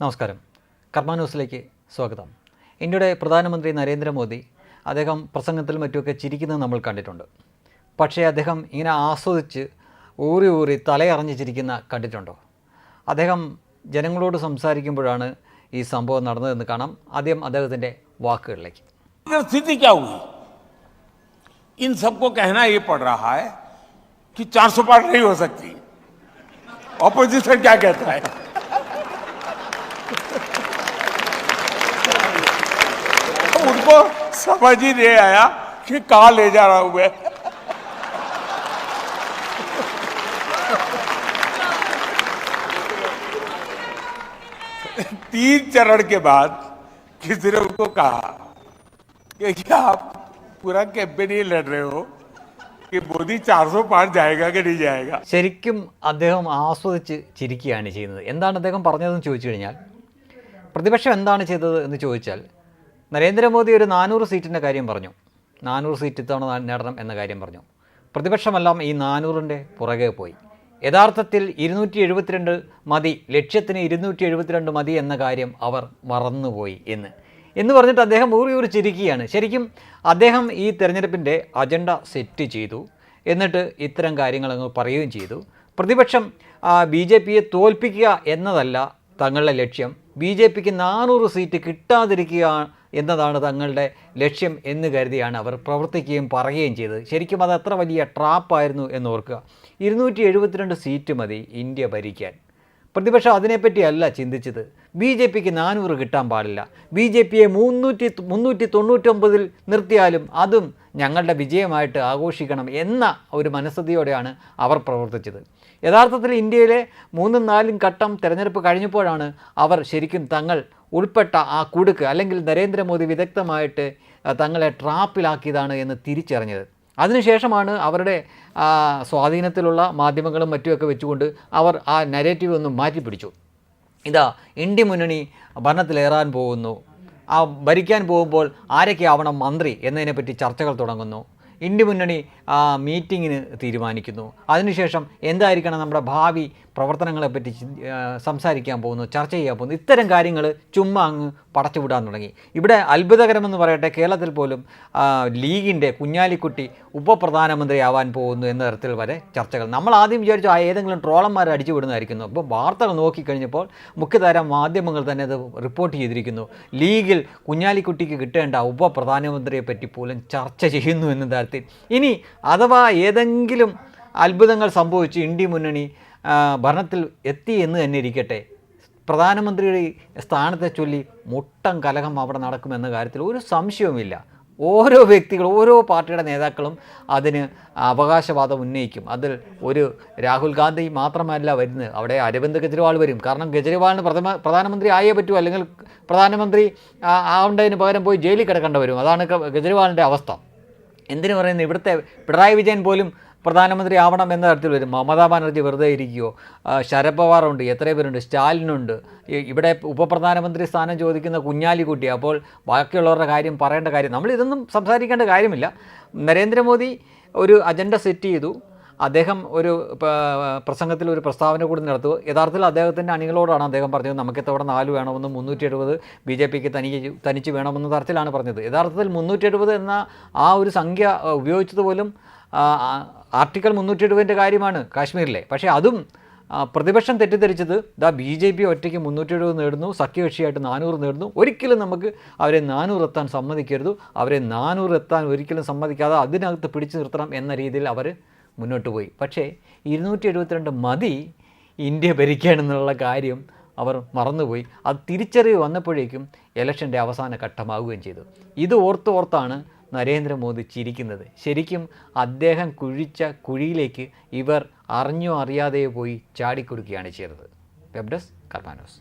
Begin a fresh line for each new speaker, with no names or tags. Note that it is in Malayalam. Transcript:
നമസ്കാരം കർമ്മ ന്യൂസിലേക്ക് സ്വാഗതം ഇന്ത്യയുടെ പ്രധാനമന്ത്രി നരേന്ദ്രമോദി അദ്ദേഹം പ്രസംഗത്തിലും മറ്റുമൊക്കെ ചിരിക്കുന്നത് നമ്മൾ കണ്ടിട്ടുണ്ട് പക്ഷേ അദ്ദേഹം ഇങ്ങനെ ആസ്വദിച്ച് ഊറി ഊറി തലയറിഞ്ഞ് ചിരിക്കുന്ന കണ്ടിട്ടുണ്ടോ അദ്ദേഹം ജനങ്ങളോട് സംസാരിക്കുമ്പോഴാണ് ഈ സംഭവം നടന്നതെന്ന് കാണാം ആദ്യം അദ്ദേഹത്തിൻ്റെ വാക്കുകളിലേക്ക്
लेकिन स्थिति क्या हुई इन सबको कहना ये पड़ रहा है कि 400 पार नहीं हो सकती ऑपोजिशन क्या कहता है उनको समझ ही नहीं आया कि कहा ले जा रहा हूं मैं तीन चरण के बाद किसी ने उनको कहा कि क्या आप पूरा कैंपेन ही लड़ रहे हो कि मोदी 400 पार जाएगा कि नहीं जाएगा
ശരിക്കും അദ്ദേഹം ആസ്വദിച്ച് ചിരിക്കുകയാണ് ചെയ്യുന്നത് എന്താണ് അദ്ദേഹം പറഞ്ഞതെന്ന് ചോദിച്ചു കഴിഞ്ഞാൽ പ്രതിപക്ഷം എന്താണ് ചെയ്തത് എന്ന് ചോദിച്ചാൽ നരേന്ദ്രമോദി ഒരു നാനൂറ് സീറ്റിന്റെ കാര്യം പറഞ്ഞു. നാനൂറ് സീറ്റ് ഇത്തവണ നേടണം എന്ന കാര്യം പറഞ്ഞു. പ്രതിപക്ഷമെല്ലാം ഈ നാനൂറിന്റെ പുറകെ പോയി. യഥാർത്ഥത്തിൽ ഇരുന്നൂറ്റി എഴുപത്തിരണ്ട് മതി ലക്ഷ്യത്തിന് ഇരുന്നൂറ്റി എഴുപത്തിരണ്ട് മതി എന്ന കാര്യം അവർ മറന്നുപോയി എന്ന്. എന്ന് പറഞ്ഞിട്ട് അദ്ദേഹം ഊറി ഊറി ചിരിക്കുകയാണ്. ശരിക്കും അദ്ദേഹം ഈ തെരഞ്ഞെടുപ്പിന്റെ അജണ്ട സെറ്റ് ചെയ്തു. എന്നിട്ട് ഇത്തരം കാര്യങ്ങൾ അങ്ങ് പറയുകയും ചെയ്തു. പ്രതിപക്ഷം ബി ജെ പിയെ തോൽപ്പിക്കുക എന്നതല്ല തങ്ങളുടെ ലക്ഷ്യം. ബി ജെ പിക്ക് നാനൂറ് സീറ്റ് കിട്ടാതിരിക്കുക എന്നതാണ് തങ്ങളുടെ ലക്ഷ്യം എന്ന് കരുതിയാണ് അവർ പ്രവർത്തിക്കുകയും പറയുകയും ചെയ്തത്. ശരിക്കും അത് എത്ര വലിയ ട്രാപ്പായിരുന്നു എന്ന് ഓർക്കുക. ഇരുന്നൂറ്റി എഴുപത്തിരണ്ട് സീറ്റ് മതി ഇന്ത്യ ഭരിക്കാൻ. പ്രതിപക്ഷം അതിനെപ്പറ്റിയല്ല ചിന്തിച്ചത്. ബി ജെ പിക്ക് നാനൂറ് കിട്ടാൻ പാടില്ല. ബി ജെ പിയെ മുന്നൂറ്റി മുന്നൂറ്റി തൊണ്ണൂറ്റൊമ്പതിൽ നിർത്തിയാലും അതും ഞങ്ങളുടെ വിജയമായിട്ട് ആഘോഷിക്കണം എന്ന ഒരു മനസ്ഥിതിയോടെയാണ് അവർ പ്രവർത്തിച്ചത്. യഥാർത്ഥത്തിൽ ഇന്ത്യയിലെ മൂന്നും നാലും ഘട്ടം തിരഞ്ഞെടുപ്പ് കഴിഞ്ഞപ്പോഴാണ് അവർ ശരിക്കും തങ്ങൾ ഉൾപ്പെട്ട ആ കുടുക്ക് അല്ലെങ്കിൽ നരേന്ദ്രമോദി വിദഗ്ധമായിട്ട് തങ്ങളെ ട്രാപ്പിലാക്കിയതാണ് എന്ന് തിരിച്ചറിഞ്ഞത്. അതിനുശേഷമാണ് അവരുടെ സ്വാധീനത്തിലുള്ള മാധ്യമങ്ങളും മറ്റുമൊക്കെ വെച്ചുകൊണ്ട് അവർ ആ നരേറ്റീവ് ഒന്ന് മാറ്റിപ്പിടിച്ചു. ഇതാ ഇന്ത്യ മുന്നണി ഭരണത്തിലേറാൻ പോകുന്നു. ആ ഭരിക്കാൻ പോകുമ്പോൾ ആരൊക്കെയാവണം മന്ത്രി എന്നതിനെപ്പറ്റി ചർച്ചകൾ തുടങ്ങുന്നു. ഇന്ത്യ മുന്നണി മീറ്റിങ്ങിന് തീരുമാനിക്കുന്നു. അതിനുശേഷം എന്തായിരിക്കണം നമ്മുടെ ഭാവി പ്രവർത്തനങ്ങളെപ്പറ്റി സംസാരിക്കാൻ പോകുന്നു ചർച്ച ചെയ്യാൻ പോകുന്നു. ഇത്തരം കാര്യങ്ങൾ ചുമ്മാ അങ്ങ് പടച്ചുവിടാൻ തുടങ്ങി. ഇവിടെ അത്ഭുതകരമെന്ന് പറയട്ടെ കേരളത്തിൽ പോലും ലീഗിന്റെ കുഞ്ഞാലിക്കുട്ടി ഉപപ്രധാനമന്ത്രിയാവാൻ പോകുന്നു എന്ന തരത്തിൽ വരെ ചർച്ചകൾ. നമ്മൾ ആദ്യം വിചാരിച്ചു ആ ഏതെങ്കിലും ട്രോളന്മാരെ അടിച്ചു വിടുന്നതായിരിക്കുന്നു. അപ്പോൾ വാർത്തകൾ നോക്കിക്കഴിഞ്ഞപ്പോൾ മുഖ്യധാര മാധ്യമങ്ങൾ തന്നെ അത് റിപ്പോർട്ട് ചെയ്തിരിക്കുന്നു. ലീഗിൽ കുഞ്ഞാലിക്കുട്ടിക്ക് കിട്ടേണ്ട ഉപപ്രധാനമന്ത്രിയെ പറ്റി പോലും ചർച്ച ചെയ്യുന്നു എന്ന തരത്തിൽ. ഇനി അഥവാ ഏതെങ്കിലും അത്ഭുതങ്ങൾ സംഭവിച്ച് ഇന്ത്യ മുന്നണി ഭരണത്തിൽ എത്തി എന്ന് തന്നെ ഇരിക്കട്ടെ. പ്രധാനമന്ത്രിയുടെ സ്ഥാനത്തെ ചൊല്ലി മുട്ടം കലഹം അവിടെ നടക്കുമെന്ന കാര്യത്തിൽ ഒരു സംശയവുമില്ല. ഓരോ വ്യക്തികളും ഓരോ പാർട്ടിയുടെ നേതാക്കളും അതിന് അവകാശവാദം ഉന്നയിക്കും. അതിൽ ഒരു രാഹുൽ ഗാന്ധി മാത്രമല്ല വരുന്നത്. അവിടെ അരവിന്ദ് കെജ്രിവാൾ വരും. കാരണം കെജ്രിവാളിന് പ്രഥമ പ്രധാനമന്ത്രി ആയേ പറ്റൂ. അല്ലെങ്കിൽ പ്രധാനമന്ത്രി ആവേണ്ടതിന് പകരം പോയി ജയിലിൽ കിടക്കേണ്ടി വരും. അതാണ് കെജ്രിവാളിന്റെ അവസ്ഥ. എന്തിനു പറയുന്നത്? ഇവിടുത്തെ പിണറായി വിജയൻ പോലും പ്രധാനമന്ത്രി ആവണം എന്ന തരത്തിൽ വരും. മമതാ ബാനർജി വെറുതെ ഇരിക്കുകയോ ശരത് പവാറുണ്ട് എത്ര പേരുണ്ട് സ്റ്റാലിനുണ്ട്. ഇവിടെ ഉപപ്രധാനമന്ത്രി സ്ഥാനം ചോദിക്കുന്ന കുഞ്ഞാലിക്കുട്ടി അപ്പോൾ ബാക്കിയുള്ളവരുടെ കാര്യം പറയേണ്ട കാര്യം നമ്മൾ ഇതൊന്നും സംസാരിക്കേണ്ട കാര്യമില്ല. നരേന്ദ്രമോദി ഒരു അജണ്ട സെറ്റ് ചെയ്തു. അദ്ദേഹം ഒരു പ്രസംഗത്തിൽ ഒരു പ്രസ്താവന കൂടി നടത്തു യഥാർത്ഥത്തിൽ അദ്ദേഹത്തിന്റെ അണികളോടാണ് അദ്ദേഹം പറഞ്ഞത്. നമുക്ക് ഇത്തവണ നാല് വേണമെന്നും മുന്നൂറ്റി എഴുപത് ബി ജെ പിക്ക് തനിക്ക് തനിച്ച് വേണമെന്ന തരത്തിലാണ് പറഞ്ഞത്. യഥാർത്ഥത്തിൽ മുന്നൂറ്റി എഴുപത് എന്ന ആ ഒരു സംഖ്യ ഉപയോഗിച്ചത് പോലും ആർട്ടിക്കിൾ മുന്നൂറ്റി എഴുപതിന്റെ കാര്യമാണ് കാശ്മീരിലെ. പക്ഷേ അതും പ്രതിപക്ഷം തെറ്റിദ്ധരിച്ചത് ദാ ബി ജെ പി ഒറ്റയ്ക്ക് മുന്നൂറ്റി എഴുപത് നേടുന്നു സഖ്യകക്ഷിയായിട്ട് നാനൂറ് നേടുന്നു. ഒരിക്കലും നമുക്ക് അവരെ നാനൂറ് എത്താൻ സമ്മതിക്കരുത്. അവരെ നാനൂറ് എത്താൻ ഒരിക്കലും സമ്മതിക്കാതെ അതിനകത്ത് പിടിച്ചു നിർത്തണം എന്ന രീതിയിൽ അവർ മുന്നോട്ട് പോയി. പക്ഷേ ഇരുന്നൂറ്റി എഴുപത്തിരണ്ട് മതി ഇന്ത്യ ഭരിക്കാനെന്നുള്ള കാര്യം അവർ മറന്നുപോയി. അത് തിരിച്ചറിവ് വന്നപ്പോഴേക്കും ഇലക്ഷന്റെ അവസാന ഘട്ടമാവുകയും ചെയ്തു. ഇത് ഓർത്ത് ഓർത്താണ് നരേന്ദ്രമോദി ചിരിക്കുന്നത് ശരിക്കും അദ്ദേഹം കുഴിച്ച കുഴിയിലേക്ക് ഇവർ അറിഞ്ഞോ അറിയാതെയോ പോയി ചാടിക്കൊടുക്കുകയാണ് ചെയ്തത്. Web desk കർമാനോസ്